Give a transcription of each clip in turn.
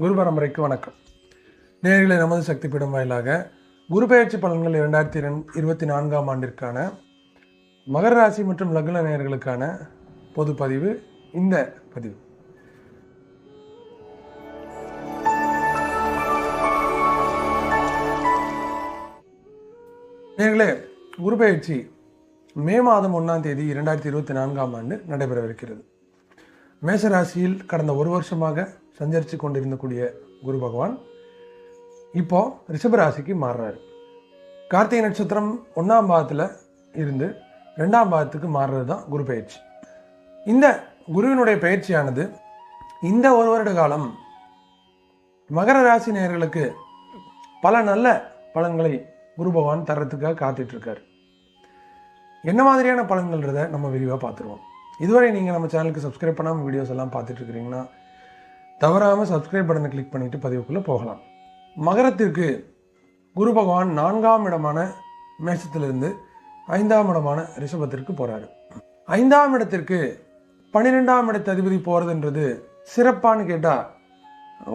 குரு பரம்பரைக்கு வணக்கம். நேர்களை நமது சக்தி பீடம் வாயிலாக குரு பயிற்சி பலன்கள் இரண்டாயிரத்தி இருபத்தி நான்காம் ஆண்டிற்கான மகர ராசி மற்றும் லக்ன நேயர்களுக்கான பொது பதிவு இந்த பதிவு. நேர்களே குரு பயிற்சி மே மாதம் ஒன்றாம் தேதி இரண்டாயிரத்தி இருபத்தி நான்காம் ஆண்டு நடைபெறவிருக்கிறது. மேசராசியில் கடந்த ஒரு வருஷமாக சஞ்சரித்து கொண்டிருந்தக்கூடிய குரு பகவான் இப்போது ரிஷபராசிக்கு மாறுறாரு. கார்த்திகை நட்சத்திரம் ஒன்றாம் பாதத்தில் இருந்து ரெண்டாம் பாதத்துக்கு மாறுறது தான் குரு பயிற்சி. இந்த குருவினுடைய பயிற்சியானது இந்த ஒரு வருட காலம் மகர ராசி நேயர்களுக்கு பல நல்ல பலன்களை குரு பகவான் தர்றதுக்காக காத்துட்ருக்கார். என்ன மாதிரியான பலன்கள்ன்றதை நம்ம விரிவாக பார்த்துருவோம். இதுவரை நீங்கள் நம்ம சேனலுக்கு சப்ஸ்கிரைப் பண்ணாமல் வீடியோஸ் எல்லாம் பார்த்துட்டு இருக்கிறீங்கன்னா தவறாமல் சப்ஸ்கிரைப் பட்டனை கிளிக் பண்ணிட்டு பதிவுக்குள்ளே போகலாம். மகரத்திற்கு குரு பகவான் நான்காம் இடமான மேஷத்திலிருந்து ஐந்தாம் இடமான ரிஷபத்திற்கு போகிறாரு ஐந்தாம் இடத்திற்கு பன்னிரெண்டாம் இடத்து அதிபதி போகிறதுன்றது சிறப்பான்னு கேட்டால்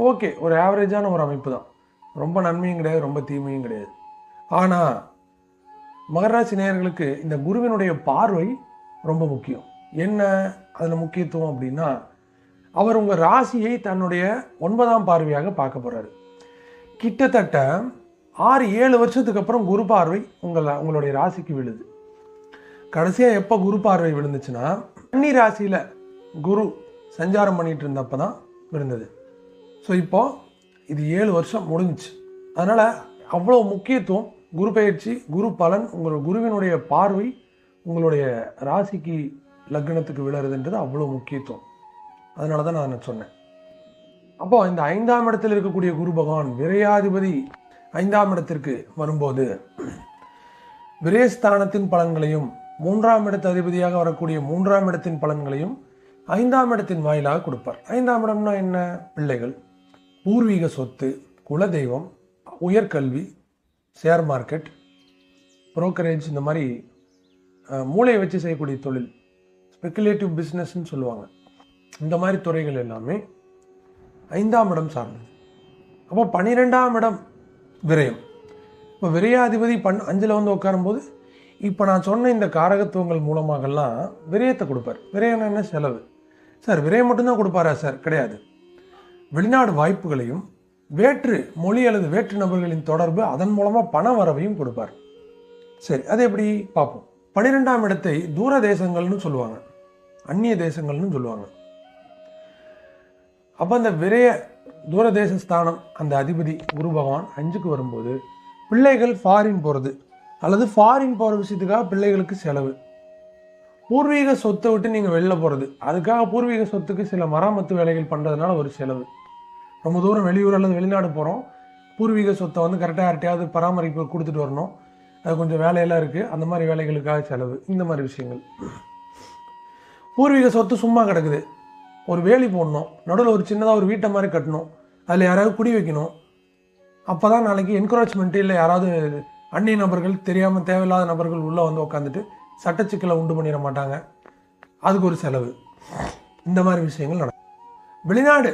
ஓகே ஒரு ஆவரேஜான ஒரு அமைப்பு தான். ரொம்ப நன்மையும் கிடையாது ரொம்ப தீமையும் கிடையாது. ஆனால் மகராசி நேயர்களுக்கு இந்த குருவினுடைய பார்வை ரொம்ப முக்கியம். என்ன அதில் முக்கியத்துவம் அப்படின்னா அவர் உங்கள் ராசியை தன்னுடைய ஒன்பதாம் பார்வையாக பார்க்க போகிறாரு கிட்டத்தட்ட ஆறு ஏழு வருஷத்துக்கு அப்புறம் குரு பார்வை உங்களை உங்களுடைய ராசிக்கு விழுது. கடைசியாக எப்போ குரு பார்வை விழுந்துச்சுன்னா கன்னி ராசியில் குரு சஞ்சாரம் பண்ணிட்டு இருந்தப்போ தான் விழுந்தது. ஸோ இப்போது இது ஏழு வருஷம் முடிஞ்சுச்சு. அதனால் அவ்வளோ முக்கியத்துவம் குரு பயிற்சி குரு பலன் உங்கள் குருவினுடைய பார்வை உங்களுடைய ராசிக்கு லக்னத்துக்கு விழறதுன்றது அவ்வளோ முக்கியத்துவம். அதனால தான் நான் சொன்னேன். அப்போ இந்த ஐந்தாம் இடத்தில் இருக்கக்கூடிய குரு பகவான் விரையாதிபதி ஐந்தாம் இடத்திற்கு வரும்போது விரேஸ்தானத்தின் பலன்களையும் மூன்றாம் இடத்து அதிபதியாக வரக்கூடிய மூன்றாம் இடத்தின் பலன்களையும் ஐந்தாம் இடத்தின் வாயிலாக கொடுப்பார். ஐந்தாம் இடம்னா என்ன? பிள்ளைகள் பூர்வீக சொத்து குலதெய்வம் உயர்கல்வி ஷேர் மார்க்கெட் புரோக்கரேஜ் இந்த மாதிரி மூளையை வச்சு செய்யக்கூடிய தொழில் ஸ்பெக்குலேட்டிவ் பிஸ்னஸ்ன்னு சொல்லுவாங்க. இந்த மாதிரி துறைகள் எல்லாமே ஐந்தாம் இடம் சார்ந்தது. அப்போ பன்னிரெண்டாம் இடம் விரயம். இப்போ விரயாதிபதி பண் அஞ்சில் வந்து உட்காரும்போது இப்போ நான் சொன்ன இந்த காரகத்துவங்கள் மூலமாகலாம் விரயத்தை கொடுப்பார். விரயம் என்ன? செலவு. சார் விரயம் மட்டும்தான் கொடுப்பாரா சார்? கிடையாது. வெளிநாடு வாய்ப்புகளையும் வேற்று மொழி அல்லது வேற்று நபர்களின் தொடர்பு அதன் மூலமாக பண வரவையும் கொடுப்பார். சரி அது எப்படி பார்ப்போம். பன்னிரெண்டாம் இடத்தை தூர தேசங்கள்னு சொல்லுவாங்க. அந்நிய தேசங்கள்னு சொல்லுவாங்க. அப்போ அந்த விரய தூரதேச ஸ்தானம் அந்த அதிபதி குரு பகவான் அஞ்சுக்கு வரும்போது பிள்ளைகள் ஃபாரின் போகிறது அல்லது ஃபாரின் போகிற விஷயத்துக்காக பிள்ளைகளுக்கு செலவு. பூர்வீக சொத்தை விட்டு நீங்கள் வெளில போகிறது அதுக்காக பூர்வீக சொத்துக்கு சில மராமத்து வேலைகள் பண்ணுறதுனால ஒரு செலவு. ரொம்ப தூரம் வெளியூர் அல்லது வெளிநாடு போகிறோம் பூர்வீக சொத்தை வந்து கரெக்டாக யார்ட்டையாவது பராமரிப்பு கொடுத்துட்டு வரணும். அது கொஞ்சம் வேலையெல்லாம் இருக்குது அந்த மாதிரி வேலைகளுக்காக செலவு இந்த மாதிரி விஷயங்கள். பூர்வீக சொத்து சும்மா கிடக்குது. ஒரு வேலி போடணும். நடுவில் ஒரு சின்னதாக ஒரு வீட்டை மாதிரி கட்டணும். அதில் யாராவது குடி வைக்கணும். அப்போ தான் நாளைக்கு என்கரேஜ்மெண்ட்டு இல்லை யாராவது அந்நிய நபர்கள் தெரியாமல் தேவையில்லாத நபர்கள் உள்ளே வந்து உட்காந்துட்டு சட்டச்சிக்கலை உண்டு பண்ணிட மாட்டாங்க. அதுக்கு ஒரு செலவு. இந்த மாதிரி விஷயங்கள் நடக்கும். வெளிநாடு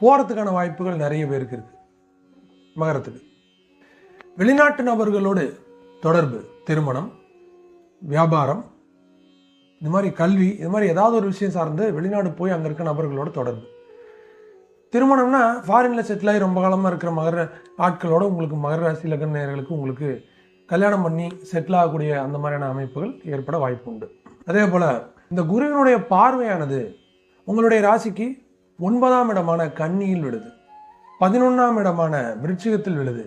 போகிறதுக்கான வாய்ப்புகள் நிறைய பேருக்கு இருக்குது மகரத்துக்கு. வெளிநாட்டு நபர்களோடு தொடர்பு திருமணம் வியாபாரம் இந்த மாதிரி கல்வி இது மாதிரி ஏதாவது ஒரு விஷயம் சார்ந்து வெளிநாடு போய் அங்கே இருக்க நபர்களோட தொடர்பு. திருமணம்னா ஃபாரினில் செட்டில் ஆகி ரொம்ப காலமாக இருக்கிற மகர ஆட்களோட உங்களுக்கு மகர ராசி லக்ன நேர்களுக்கு உங்களுக்கு கல்யாணம் பண்ணி செட்டில் ஆகக்கூடிய அந்த மாதிரியான அமைப்புகள் ஏற்பட வாய்ப்பு உண்டு. அதே போல் இந்த குருவினுடைய பார்வையானது உங்களுடைய ராசிக்கு ஒன்பதாம் இடமான கன்னியில் விழுது பதினொன்றாம் இடமான விருட்சிகத்தில் விழுது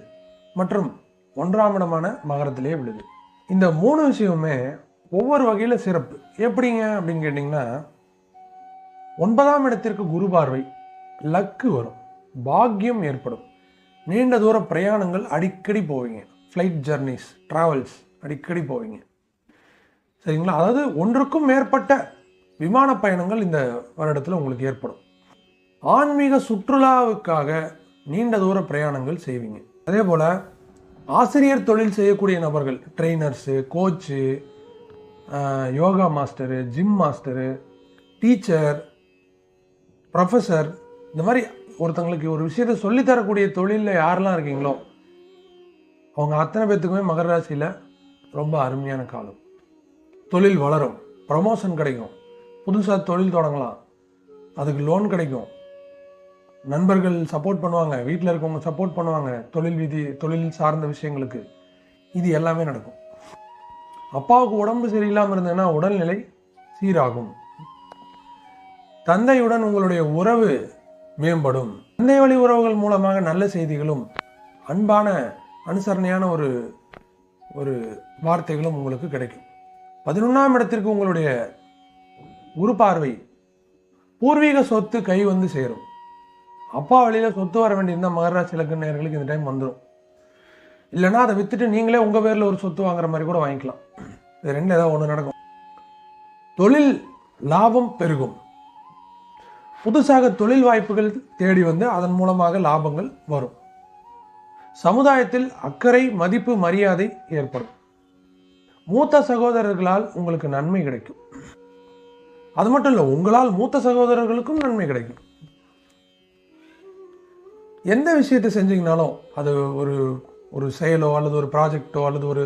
மற்றும் ஒன்றாம் இடமான மகரத்திலே விழுது. இந்த மூணு விஷயமுமே ஒவ்வொரு வகையில் சிறப்பு. எப்படிங்க அப்படின்னு கேட்டிங்கன்னா ஒன்பதாம் இடத்திற்கு குரு பார்வை லக்கு வரும் பாக்கியம் ஏற்படும். நீண்ட தூர பிரயாணங்கள் அடிக்கடி போவீங்க. ஃப்ளைட் ஜர்னிஸ் ட்ராவல்ஸ் அடிக்கடி போவீங்க. சரிங்களா? அதாவது ஒன்றுக்கும் மேற்பட்ட விமான பயணங்கள் இந்த வருடத்தில் உங்களுக்கு ஏற்படும். ஆன்மீக சுற்றுலாவுக்காக நீண்ட தூர பிரயாணங்கள் செய்வீங்க. அதே போல் ஆசிரியர் தொழில் செய்யக்கூடிய நபர்கள் trainers coach yoga master gym master teacher professor இந்த மாதிரி ஒருத்தங்களுக்கு ஒரு விஷயத்த சொல்லித்தரக்கூடிய தொழிலில் யாரெல்லாம் இருக்கீங்களோ அவங்க அத்தனை பேர்த்துக்குமே மகர ராசியில் ரொம்ப அருமையான காலம். தொழில் வளரும். ப்ரமோஷன் கிடைக்கும். புதுசாக தொழில் தொடங்கலாம். அதுக்கு லோன் கிடைக்கும். நண்பர்கள் சப்போர்ட் பண்ணுவாங்க. வீட்டில் இருக்கவங்க சப்போர்ட் பண்ணுவாங்க. தொழில் விதி தொழில் சார்ந்த விஷயங்களுக்கு. இது எல்லாமே நடக்கும். அப்பாவுக்கு உடம்பு சரியில்லாமல் இருந்ததுன்னா உடல்நிலை சீராகும். தந்தையுடன் உங்களுடைய உறவு மேம்படும். தந்தை வழி உறவுகள் மூலமாக நல்ல செய்திகளும் அன்பான அனுசரணையான ஒரு ஒரு வார்த்தைகளும் உங்களுக்கு கிடைக்கும். பதினொன்றாம் இடத்திற்கு உங்களுடைய உரு பார்வை பூர்வீக சொத்து கை வந்து சேரும். அப்பா வழியில் சொத்து வர வேண்டியிருந்தால் மகராசி இலக்கு நேர்களுக்கு இந்த டைம் வந்துடும் இல்லைன்னா அதை விற்றுட்டு நீங்களே உங்கள் பேரில் ஒரு சொத்து வாங்குற மாதிரி கூட வாங்கிக்கலாம். இது ரெண்டு ஏதாவது ஒன்று நடக்கும். தொழில் லாபம் பெருகும். புதுசாக தொழில் வாய்ப்புகள் தேடி வந்து அதன் மூலமாக லாபங்கள் வரும். சமுதாயத்தில் அக்கறை மதிப்பு மரியாதை ஏற்படும். மூத்த சகோதரர்களால் உங்களுக்கு நன்மை கிடைக்கும். அது மட்டும் இல்லை உங்களால் மூத்த சகோதரர்களுக்கும் நன்மை கிடைக்கும். எந்த விஷயத்தை செஞ்சீங்கனாலும் அது ஒரு ஒரு செயலோ அல்லது ஒரு ப்ராஜெக்டோ அல்லது ஒரு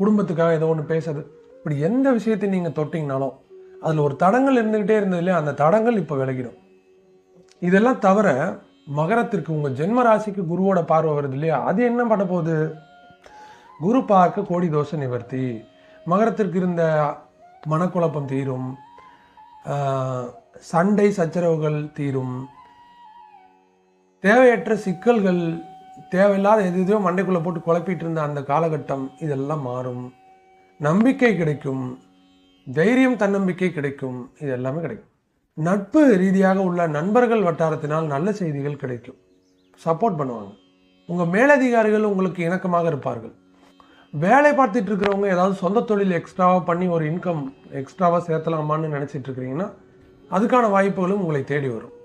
குடும்பத்துக்காக ஏதோ ஒன்று பேசுறது. இப்படி எந்த விஷயத்தை நீங்கள் தொட்டிங்கனாலும் அதில் ஒரு தடங்கள் இருந்துக்கிட்டே இருந்தது இல்லையா? அந்த தடங்கள் இப்போ விலகிடும். இதெல்லாம் தவிர மகரத்திற்கு உங்கள் ஜென்ம ராசிக்கு குருவோட பார்வை வருது இல்லையா? அது என்ன பண்ண போகுது? குரு பார்க்க கோடி தோஷ நிவர்த்தி. மகரத்திற்கு இருந்த மனக்குழப்பம் தீரும். சண்டை சச்சரவுகள் தீரும். தேவையற்ற சிக்கல்கள் தேவையில்லாத எது எதையோ மண்டைக்குள்ளே போட்டு குழப்பிட்டு இருந்த அந்த காலகட்டம் இதெல்லாம் மாறும். நம்பிக்கை கிடைக்கும். தைரியம் தன்னம்பிக்கை கிடைக்கும். இது எல்லாமே கிடைக்கும். நட்பு ரீதியாக உள்ள நண்பர்கள் வட்டாரத்தினால் நல்ல செய்திகள் கிடைக்கும். சப்போர்ட் பண்ணுவாங்க. உங்கள் மேலதிகாரிகள் உங்களுக்கு இணக்கமாக இருப்பார்கள். வேலை பார்த்துட்டு இருக்கிறவங்க ஏதாவது சொந்த தொழில் எக்ஸ்ட்ராவாக பண்ணி ஒரு இன்கம் எக்ஸ்ட்ராவாக சேர்த்தலாமான்னு நினச்சிட்டு இருக்கிறீங்கன்னா அதுக்கான வாய்ப்புகளும் உங்களை தேடி வரும்.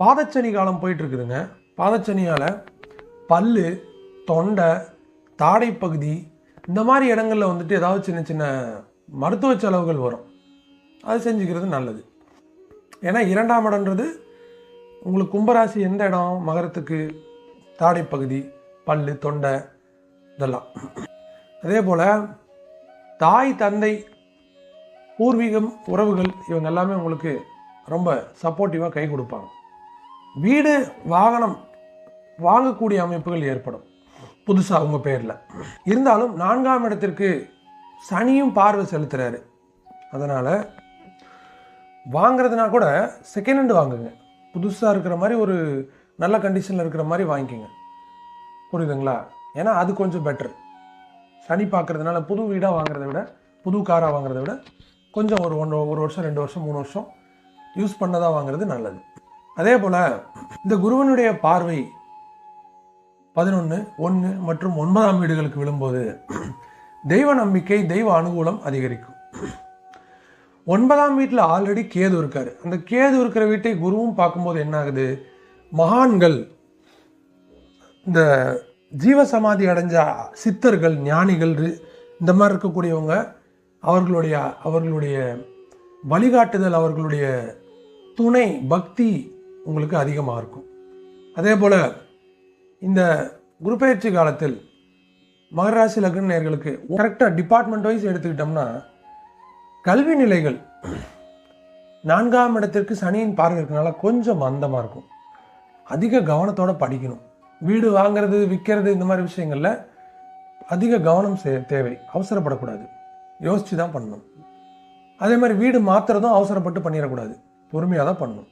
பாதச்சனி காலம் போயிட்டு இருக்குதுங்க. பாதச்சனியால் பல்லு தொண்டை தாடை பகுதி இந்த மாதிரி இடங்களில் வந்துட்டு ஏதாவது சின்ன சின்ன மருத்துவ செலவுகள் வரும். அது செஞ்சுக்கிறது நல்லது. ஏன்னா இரண்டாம் இடன்றது உங்களுக்கு கும்பராசி எந்த இடம்? மகரத்துக்கு தாடை பகுதி தொண்டை இதெல்லாம். அதே போல் தாய் தந்தை பூர்வீகம் உறவுகள் இவங்க எல்லாமே உங்களுக்கு ரொம்ப சப்போர்ட்டிவாக கை கொடுப்பாங்க. வீடு வாகனம் வாங்கக்கூடிய அமைப்புகள் ஏற்படும். புதுசாக அவங்க பேரில். இருந்தாலும் நான்காம் இடத்திற்கு சனியும் பார்வை செலுத்துகிறாரு அதனால் வாங்குறதுனா கூட செகண்ட் ஹேண்டு வாங்குங்க. புதுசாக இருக்கிற மாதிரி ஒரு நல்ல கண்டிஷனில் இருக்கிற மாதிரி வாங்கிக்கோங்க. புரியுதுங்களா? ஏன்னா அது கொஞ்சம் பெட்டர் சனி பார்க்கறதுனால புது வீடாக வாங்குறத விட புது காராக வாங்குறத விட கொஞ்சம் ஒரு ஒன்று ஒரு வருஷம் ரெண்டு வருஷம் மூணு வருஷம் யூஸ் பண்ணதாக வாங்குறது நல்லது. அதே போல் இந்த குருவனுடைய பார்வை பதினொன்று ஒன்று மற்றும் ஒன்பதாம் வீடுகளுக்கு விழும்போது தெய்வ நம்பிக்கை தெய்வ அனுகூலம் அதிகரிக்கும். ஒன்பதாம் வீட்டில் ஆல்ரெடி கேது இருக்காரு. அந்த கேது இருக்கிற வீட்டை குருவும் பார்க்கும்போது என்ன ஆகுது மகான்கள் இந்த ஜீவசமாதி அடைஞ்ச சித்தர்கள் ஞானிகள் இந்த மாதிரி இருக்கக்கூடியவங்க அவர்களுடைய அவர்களுடைய வழிகாட்டுதல் அவர்களுடைய துணை பக்தி உங்களுக்கு அதிகமாக இருக்கும். அதே போல் இந்த குரு பயிற்சி காலத்தில் மகராசி லக்ன நேர்களுக்கு கரெக்டாக டிபார்ட்மெண்ட் வைஸ் எடுத்துக்கிட்டோம்னா கல்வி நிலைகள் நான்காம் இடத்திற்கு சனியின் பார்வை இருக்கிறனால கொஞ்சம் மந்தமாக இருக்கும். அதிக கவனத்தோடு படிக்கணும். வீடு வாங்குறது விற்கிறது இந்த மாதிரி விஷயங்களில் அதிக கவனம் தேவை. அவசரப்படக்கூடாது. யோசித்து தான் பண்ணணும். அதே மாதிரி வீடு மாற்றுறதும் அவசரப்பட்டு பண்ணிடக்கூடாது. பொறுமையாக தான் பண்ணணும்.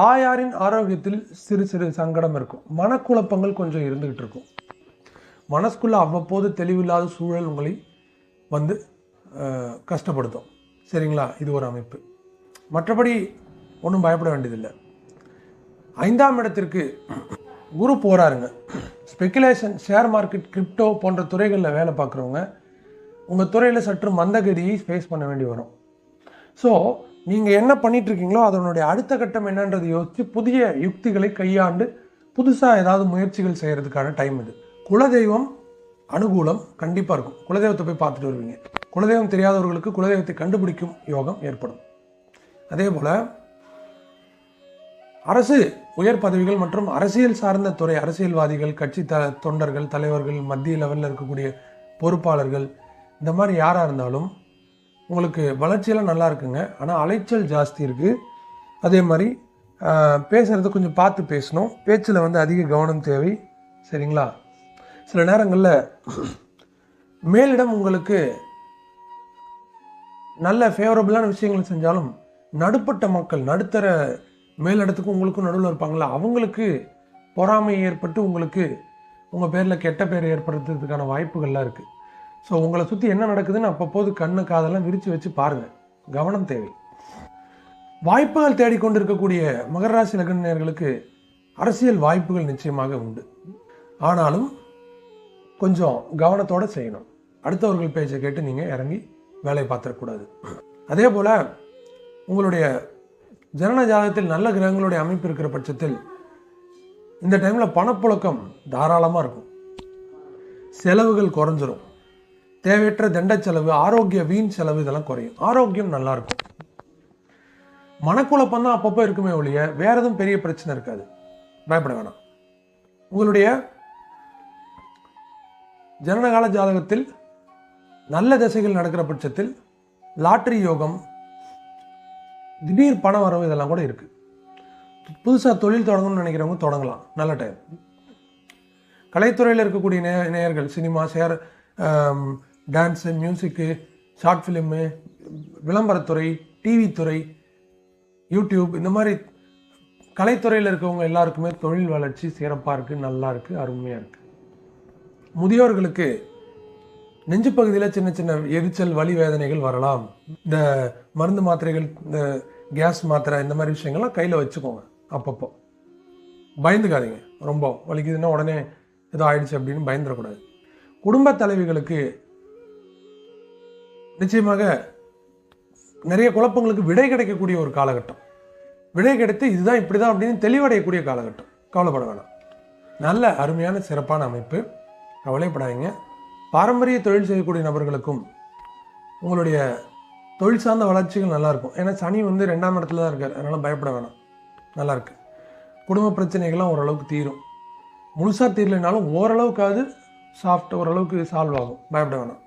தாயாரின் ஆரோக்கியத்தில் சிறு சிறு சங்கடம் இருக்கும். மனக்குழப்பங்கள் கொஞ்சம் இருந்துகிட்டு இருக்கும். மனசுக்குள்ள அவ்வப்போது தெளிவில்லாத சூழல் உங்களை வந்து கஷ்டப்படுத்தும். சரிங்களா? இது ஒரு அமைப்பு. மற்றபடி ஒன்றும் பயப்பட வேண்டியதில்லை. ஐந்தாம் இடத்திற்கு குரு போகிறாருங்க ஸ்பெக்குலேஷன் ஷேர் மார்க்கெட் கிரிப்டோ போன்ற துறைகளில் வேலை பார்க்குறவங்க உங்கள் துறையில் சற்று மந்தகதியை ஃபேஸ் பண்ண வேண்டி வரும். ஸோ நீங்கள் என்ன பண்ணிகிட்ருக்கீங்களோ அதனுடைய அடுத்த கட்டம் என்னன்றது யோசித்து புதிய யுக்திகளை கையாண்டு புதுசாக ஏதாவது முயற்சிகள் செய்கிறதுக்கான டைம் இது. குலதெய்வம் அனுகூலம் கண்டிப்பாக இருக்கும். குலதெய்வத்தை போய் பார்த்துட்டு வருவீங்க. குலதெய்வம் தெரியாதவர்களுக்கு குலதெய்வத்தை கண்டுபிடிக்கும் யோகம் ஏற்படும். அதே போல் அரசு உயர் பதவிகள் மற்றும் அரசியல் சார்ந்த துறை அரசியல்வாதிகள் கட்சி த தொண்டர்கள் தலைவர்கள் மத்திய லெவலில் இருக்கக்கூடிய பொறுப்பாளர்கள் இந்த மாதிரி யாராக இருந்தாலும் உங்களுக்கு வளர்ச்சியெல்லாம் நல்லா இருக்குங்க. ஆனால் அலைச்சல் ஜாஸ்தி இருக்குது அதே மாதிரி பேசுகிறத கொஞ்சம் பார்த்து பேசணும். பேச்சில் வந்து அதிக கவனம் தேவை. சரிங்களா? சில நேரங்களில் மேலிடம் உங்களுக்கு நல்ல ஃபேவரபுளான விஷயங்கள் செஞ்சாலும் நடுப்பட்ட மக்கள் நடுத்தர மேலிடத்துக்கும் உங்களுக்கும் நடுவில் இருப்பாங்களா அவங்களுக்கு பொறாமை ஏற்பட்டு உங்களுக்கு உங்கள் பேரில் கெட்ட பேர் ஏற்படுத்துறதுக்கான வாய்ப்புகள்லாம் இருக்குது ஸோ உங்களை சுற்றி என்ன நடக்குதுன்னு அப்பப்போது கண்ணு காதெல்லாம் விரித்து வச்சு பாருங்கள் கவனம் தேவை. வாய்ப்புகள் தேடிக்கொண்டிருக்கக்கூடிய மகர ராசி லக்னர்களுக்கு அரசியல் வாய்ப்புகள் நிச்சயமாக உண்டு. ஆனாலும் கொஞ்சம் கவனத்தோடு செய்யணும். அடுத்தவர்கள் பேச்சை கேட்டு நீங்கள் இறங்கி வேலையை பார்த்துடக்கூடாது அதே போல் உங்களுடைய ஜனன ஜாதகத்தில் நல்ல கிரகங்களுடைய அமைப்பு இருக்கிற பட்சத்தில் இந்த டைமில் பணப்புழக்கம் தாராளமாக இருக்கும். செலவுகள் குறைஞ்சிரும். தேவையற்ற தண்ட செலவு ஆரோக்கிய வீண் செலவு இதெல்லாம் குறையும். ஆரோக்கியம் நல்லா இருக்கும் மனக்குழப்பம் தான் அப்பப்போ இருக்குமே ஒழிய வேற எதுவும் பெரிய பிரச்சனை இருக்காது. பயப்பட வேணாம். உங்களுடைய ஜனனகால ஜாதகத்தில் நல்ல திசைகள் நடக்கிற பட்சத்தில் லாட்டரி யோகம் திடீர் பண வரவு இதெல்லாம் கூட இருக்கு. புதுசாக தொழில் தொடங்கணும்னு நினைக்கிறவங்க தொடங்கலாம். நல்ல டைம் கலைத்துறையில் இருக்கக்கூடிய நே நேயர்கள் சினிமா சேர் டான்ஸு மியூசிக்கு ஷார்ட் ஃபிலிம்மு விளம்பரத்துறை டிவி துறை யூடியூப் இந்த மாதிரி கலைத்துறையில் இருக்கவங்க எல்லாருக்குமே தொழில் வளர்ச்சி சிறப்பாக இருக்குது நல்லா இருக்குது அருமையாக இருக்குது முதியோர்களுக்கு நெஞ்சு பகுதியில் சின்ன சின்ன எரிச்சல் வலி வேதனைகள் வரலாம். இந்த மருந்து மாத்திரைகள் இந்த கேஸ் மாத்திரை இந்த மாதிரி விஷயங்கள்லாம் கையில் வச்சுக்கோங்க அப்பப்போ. பயந்துக்காதீங்க ரொம்ப வலிக்குதுன்னா உடனே ஏதோ ஆயிடுச்சு அப்படின்னு பயந்துடக்கூடாது. குடும்ப தலைவிகளுக்கு நிச்சயமாக நிறைய குழப்பங்களுக்கு விடை கிடைக்கக்கூடிய ஒரு காலகட்டம். விடை கிடைத்து இதுதான் இப்படி தான் அப்படின்னு தெளிவடையக்கூடிய காலகட்டம். கவலைப்பட வேணாம். நல்ல அருமையான சிறப்பான அமைப்பு. கவலைப்படாதீங்க. பாரம்பரிய தொழில் செய்யக்கூடிய நபர்களுக்கும் உங்களுடைய தொழில் சார்ந்த வளர்ச்சிகள் நல்லாயிருக்கும் ஏன்னா சனி வந்து ரெண்டாம் இடத்துல தான் இருக்கார். அதனால் பயப்பட வேணாம். நல்லாயிருக்கு குடும்ப பிரச்சனைகள்லாம் ஓரளவுக்கு தீரும். முழுசாக தீரலைனாலும் ஓரளவுக்காவது சாஃப்ட் ஓரளவுக்கு சால்வ் ஆகும். பயப்பட வேணாம்.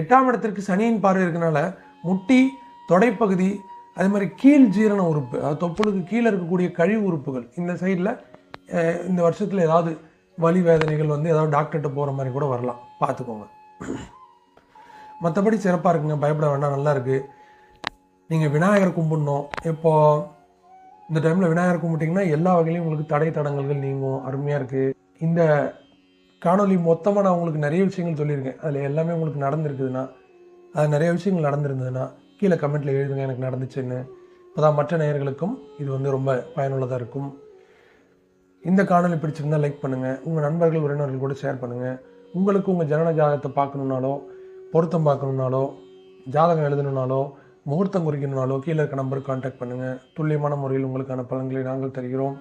எட்டாம் இடத்திற்கு சனியின் பார்வை இருக்கனால முட்டி தொடைப்பகுதி அதே மாதிரி கீழ் ஜீரண உறுப்பு அது தொப்புளுக்கு கீழே இருக்கக்கூடிய கழிவு உறுப்புகள். இந்த சைடில் இந்த வருஷத்தில் ஏதாவது வலி வேதனைகள் வந்து ஏதாவது டாக்டர்கிட்ட போகிற மாதிரி கூட வரலாம். பார்த்துக்கோங்க. மற்றபடி சிறப்பாக இருக்குங்க. பயப்பட வேண்டாம். நல்லா இருக்குது நீங்கள் விநாயகர் கும்பிடணும். இப்போது இந்த டைமில் விநாயகர் கும்பிட்டிங்கன்னா எல்லா வகையிலையும் உங்களுக்கு தடை தடங்கல்கள் நீங்கும். அருமையாக இருக்குது இந்த காணொளி மொத்தமாக நான் உங்களுக்கு நிறைய விஷயங்கள் சொல்லியிருக்கேன். அதில் எல்லாமே உங்களுக்கு நடந்திருக்குதுன்னா அது நிறைய விஷயங்கள் நடந்திருந்ததுன்னா கீழே கமெண்ட்டில் எழுதுங்க எனக்கு நடந்துச்சுன்னு. இப்போ தான் மற்ற நேயர்களுக்கும் இது வந்து ரொம்ப பயனுள்ளதாக இருக்கும். இந்த காணொளி பிடிச்சிருந்தா லைக் பண்ணுங்கள் உங்கள் நண்பர்கள் உறவினர்கள் கூட ஷேர் பண்ணுங்கள் உங்களுக்கு உங்கள் ஜனன ஜாதகத்தை பார்க்கணுன்னாலோ பொருத்தம் பார்க்கணுன்னாலோ ஜாதகம் எழுதணுன்னாலோ முகூர்த்தம் குறிக்கணுன்னாலோ கீழே இருக்க நம்பருக்கு காண்டாக்ட் பண்ணுங்கள் துல்லியமான முறையில் உங்களுக்கான பலன்களை நாங்கள் தருகிறோம்.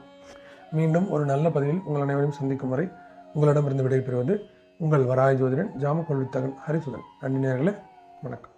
மீண்டும் ஒரு நல்ல பதிவில் உங்கள் அனைவரையும் சந்திக்கும் வரை உங்களிடமிருந்து விடைபெறுவது உங்கள் வராய ஜோதிடன் ஜாமக்கொள்வித்தகன் ஹரிசுதன். நன்றி நேர்களை வணக்கம்.